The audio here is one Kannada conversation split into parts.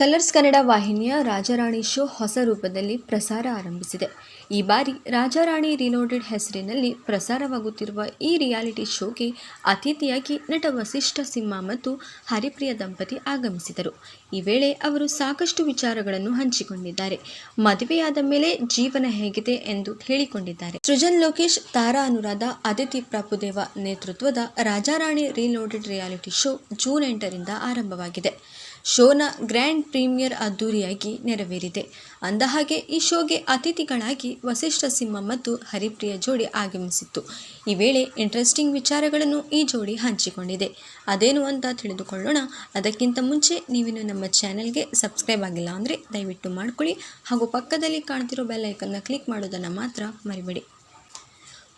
ಕಲರ್ಸ್ ಕನ್ನಡ ವಾಹಿನಿಯ ರಾಜರಾಣಿ ಶೋ ಹೊಸ ರೂಪದಲ್ಲಿ ಪ್ರಸಾರ ಆರಂಭಿಸಿದೆ. ಈ ಬಾರಿ ರಾಜಾರಾಣಿ ರಿಲೋಡೆಡ್ ಹೆಸರಿನಲ್ಲಿ ಪ್ರಸಾರವಾಗುತ್ತಿರುವ ಈ ರಿಯಾಲಿಟಿ ಶೋಗೆ ಅತಿಥಿಯಾಗಿ ನಟ ವಸಿಷ್ಠ ಸಿಂಹ ಮತ್ತು ಹರಿಪ್ರಿಯ ದಂಪತಿ ಆಗಮಿಸಿದರು. ಈ ವೇಳೆ ಅವರು ಸಾಕಷ್ಟು ವಿಚಾರಗಳನ್ನು ಹಂಚಿಕೊಂಡಿದ್ದಾರೆ. ಮದುವೆಯಾದ ಮೇಲೆ ಜೀವನ ಹೇಗಿದೆ ಎಂದು ಹೇಳಿಕೊಂಡಿದ್ದಾರೆ. ಸೃಜನ್ ಲೋಕೇಶ್, ತಾರಾ ಅನುರಾಧ ಅದಿತಿ ಪ್ರಭುದೇವ ನೇತೃತ್ವದ Raja Rani reloaded reality show June ಎಂಟರಿಂದ ಆರಂಭವಾಗಿದೆ. ಶೋನ ಗ್ರ್ಯಾಂಡ್ ಪ್ರೀಮಿಯರ್ ಅದ್ದೂರಿಯಾಗಿ ನೆರವೇರಿದೆ. ಅಂದಹಾಗೆ, ಈ ಶೋಗೆ ಅತಿಥಿಗಳಾಗಿ ವಸಿಷ್ಠ ಸಿಂಹ ಮತ್ತು ಹರಿಪ್ರಿಯ ಜೋಡಿ ಆಗಮಿಸಿತ್ತು. ಈ ವೇಳೆ ಇಂಟ್ರೆಸ್ಟಿಂಗ್ ವಿಚಾರಗಳನ್ನು ಈ ಜೋಡಿ ಹಂಚಿಕೊಂಡಿದೆ. ಅದೇನು ಅಂತ ತಿಳಿದುಕೊಳ್ಳೋಣ. ಅದಕ್ಕಿಂತ ಮುಂಚೆ ನೀವಿನ್ನು ನಮ್ಮ ಚಾನೆಲ್ಗೆ ಸಬ್ಸ್ಕ್ರೈಬ್ ಆಗಿಲ್ಲ ಅಂದರೆ ದಯವಿಟ್ಟು ಮಾಡ್ಕೊಳ್ಳಿ. ಹಾಗೂ ಪಕ್ಕದಲ್ಲಿ ಕಾಣ್ತಿರೋ ಬೆಲ್ಲೈಕನ್ನ ಕ್ಲಿಕ್ ಮಾಡೋದನ್ನು ಮಾತ್ರ ಮರಿಬೇಡಿ.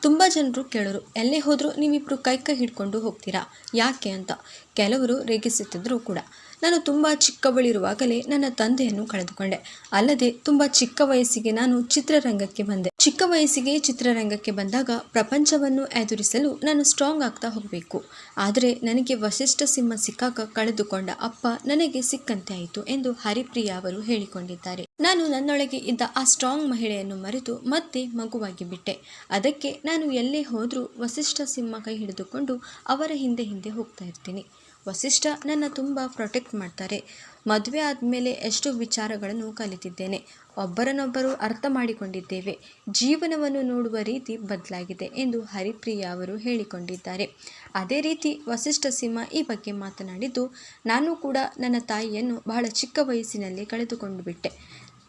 ತುಂಬ ಜನರು ಕೇಳೋರು, ಎಲ್ಲೇ ಹೋದರೂ ನೀವಿಬ್ಬರು ಕೈ ಕೈ ಹಿಡ್ಕೊಂಡು ಹೋಗ್ತೀರಾ? ಯಾಕೆ ಅಂತ? ಕೆಲವರು ರೇಗಿಸುತ್ತಿದ್ದರೂ ಕೂಡ. ನಾನು ತುಂಬ ಚಿಕ್ಕವಳಿರುವಾಗಲೇ ನನ್ನ ತಂದೆಯನ್ನು ಕಳೆದುಕೊಂಡೆ. ಅಲ್ಲದೆ ತುಂಬ ಚಿಕ್ಕ ವಯಸ್ಸಿಗೆ ನಾನು ಚಿತ್ರರಂಗಕ್ಕೆ ಬಂದೆ. ಚಿಕ್ಕ ವಯಸ್ಸಿಗೆ ಚಿತ್ರರಂಗಕ್ಕೆ ಬಂದಾಗ ಪ್ರಪಂಚವನ್ನು ಎದುರಿಸಲು ನಾನು ಸ್ಟ್ರಾಂಗ್ ಆಗ್ತಾ ಹೋಗಬೇಕು. ಆದರೆ ನನಗೆ ವಶಿಷ್ಠ ಸಿಂಹ ಸಿಕ್ಕಾಗ ಕಳೆದುಕೊಂಡ ಅಪ್ಪ ನನಗೆ ಸಿಕ್ಕಂತೆ ಆಯಿತು ಎಂದು ಹರಿಪ್ರಿಯಾ ಅವರು ಹೇಳಿಕೊಂಡಿದ್ದಾರೆ. ನಾನು ನನ್ನೊಳಗೆ ಇದ್ದ ಆ ಸ್ಟ್ರಾಂಗ್ ಮಹಿಳೆಯನ್ನು ಮರೆತು ಮತ್ತೆ ಮಗುವಾಗಿ ಬಿಟ್ಟೆ ಅದಕ್ಕೆ ನಾನು ಎಲ್ಲೇ ಹೋದರೂ ವಸಿಷ್ಠ ಸಿಂಹ ಕೈ ಹಿಡಿದುಕೊಂಡು ಅವರ ಹಿಂದೆ ಹಿಂದೆ ಹೋಗ್ತಾ ಇರ್ತೀನಿ. ವಸಿಷ್ಠ ನನ್ನ ತುಂಬ ಪ್ರೊಟೆಕ್ಟ್ ಮಾಡ್ತಾರೆ. ಮದುವೆ ಆದಮೇಲೆ ಎಷ್ಟು ವಿಚಾರಗಳನ್ನು ಕಲಿತಿದ್ದೇನೆ. ಒಬ್ಬರನ್ನೊಬ್ಬರು ಅರ್ಥ ಮಾಡಿಕೊಂಡಿದ್ದೇವೆ. ಜೀವನವನ್ನು ನೋಡುವ ರೀತಿ ಬದಲಾಗಿದೆ ಎಂದು ಹರಿಪ್ರಿಯ ಅವರು ಹೇಳಿಕೊಂಡಿದ್ದಾರೆ. ಅದೇ ರೀತಿ ವಸಿಷ್ಠ ಸಿಂಹ ಈ ಬಗ್ಗೆ ಮಾತನಾಡಿದ್ದು, ನಾನು ಕೂಡ ನನ್ನ ತಾಯಿಯನ್ನು ಬಹಳ ಚಿಕ್ಕ ವಯಸ್ಸಿನಲ್ಲಿ ಕಳೆದುಕೊಂಡು ಬಿಟ್ಟೆ.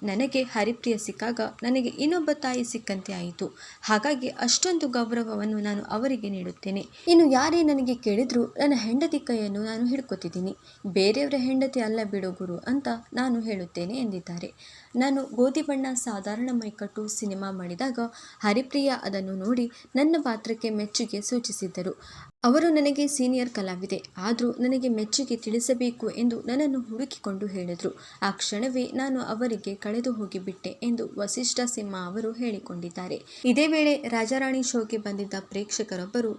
ನನಗೆ ಹರಿಪ್ರಿಯ ಸಿಕ್ಕಾಗ ನನಗೆ ಇನ್ನೊಬ್ಬ ತಾಯಿ ಸಿಕ್ಕಂತೆ ಆಯಿತು. ಹಾಗಾಗಿ ಅಷ್ಟೊಂದು ಗೌರವವನ್ನು ನಾನು ಅವರಿಗೆ ನೀಡುತ್ತೇನೆ. ಇನ್ನು ಯಾರೇ ನನಗೆ ಕೇಳಿದರೂ ನನ್ನ ಹೆಂಡತಿ ಕೈಯನ್ನು ನಾನು ಹಿಡ್ಕೊತಿದ್ದೀನಿ. ಬೇರೆಯವರ ಹೆಂಡತಿ ಅಲ್ಲ ಬಿಡು ಗುರು ಅಂತ ನಾನು ಹೇಳುತ್ತೇನೆ ಎಂದಿದ್ದಾರೆ. ನಾನು ಗೋಧಿ ಬಣ್ಣ ಸಾಧಾರಣ ಮೈಕಟ್ಟು ಸಿನಿಮಾ ಮಾಡಿದಾಗ ಹರಿಪ್ರಿಯ ಅದನ್ನು ನೋಡಿ ನನ್ನ ಪಾತ್ರಕ್ಕೆ ಮೆಚ್ಚುಗೆ ಸೂಚಿಸಿದ್ದರು. ಅವರು ನನಗೆ ಸೀನಿಯರ್ ಕಲಾವಿದೆ, ಆದರೂ ನನಗೆ ಮೆಚ್ಚುಗೆ ತಿಳಿಸಬೇಕು ಎಂದು ನನ್ನನ್ನು ಹುಡುಕಿಕೊಂಡು ಹೇಳಿದರು. ಆ ಕ್ಷಣವೇ ನಾನು ಅವರಿಗೆ ಕಳೆದು ಹೋಗಿಬಿಟ್ಟೆ ಎಂದು ವಸಿಷ್ಠ ಸಿಂಹ ಅವರು ಹೇಳಿಕೊಂಡಿದ್ದಾರೆ. ಇದೇ ವೇಳೆ ರಾಜಾರಾಣಿ ಶೋಗೆ ಬಂದಿದ್ದ ಪ್ರೇಕ್ಷಕರೊಬ್ಬರು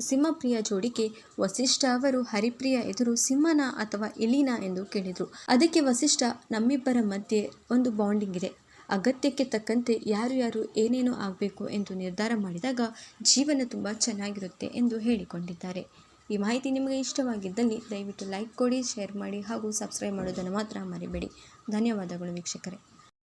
ಸಿಂಹಪ್ರಿಯ ಜೋಡಿಗೆ ವಸಿಷ್ಠ ಅವರು ಹರಿಪ್ರಿಯ ಎದುರು ಸಿಂಹನ ಅಥವಾ ಇಲಿನಾ ಎಂದು ಕೇಳಿದರು. ಅದಕ್ಕೆ ವಸಿಷ್ಠ, ನಮ್ಮಿಬ್ಬರ ಮಧ್ಯೆ ಒಂದು ಬಾಂಡಿಂಗ್ ಇದೆ. ಅಗತ್ಯಕ್ಕೆ ತಕ್ಕಂತೆ ಯಾರು ಯಾರು ಏನೇನು ಆಗಬೇಕು ಎಂದು ನಿರ್ಧಾರ ಮಾಡಿದಾಗ ಜೀವನ ತುಂಬ ಚೆನ್ನಾಗಿರುತ್ತೆ ಎಂದು ಹೇಳಿಕೊಂಡಿದ್ದಾರೆ. ಈ ಮಾಹಿತಿ ನಿಮಗೆ ಇಷ್ಟವಾಗಿದ್ದಲ್ಲಿ ದಯವಿಟ್ಟು ಲೈಕ್ ಕೊಡಿ, ಶೇರ್ ಮಾಡಿ ಹಾಗೂ ಸಬ್ಸ್ಕ್ರೈಬ್ ಮಾಡೋದನ್ನು ಮಾತ್ರ ಮರಿಬೇಡಿ. ಧನ್ಯವಾದಗಳು ವೀಕ್ಷಕರೇ.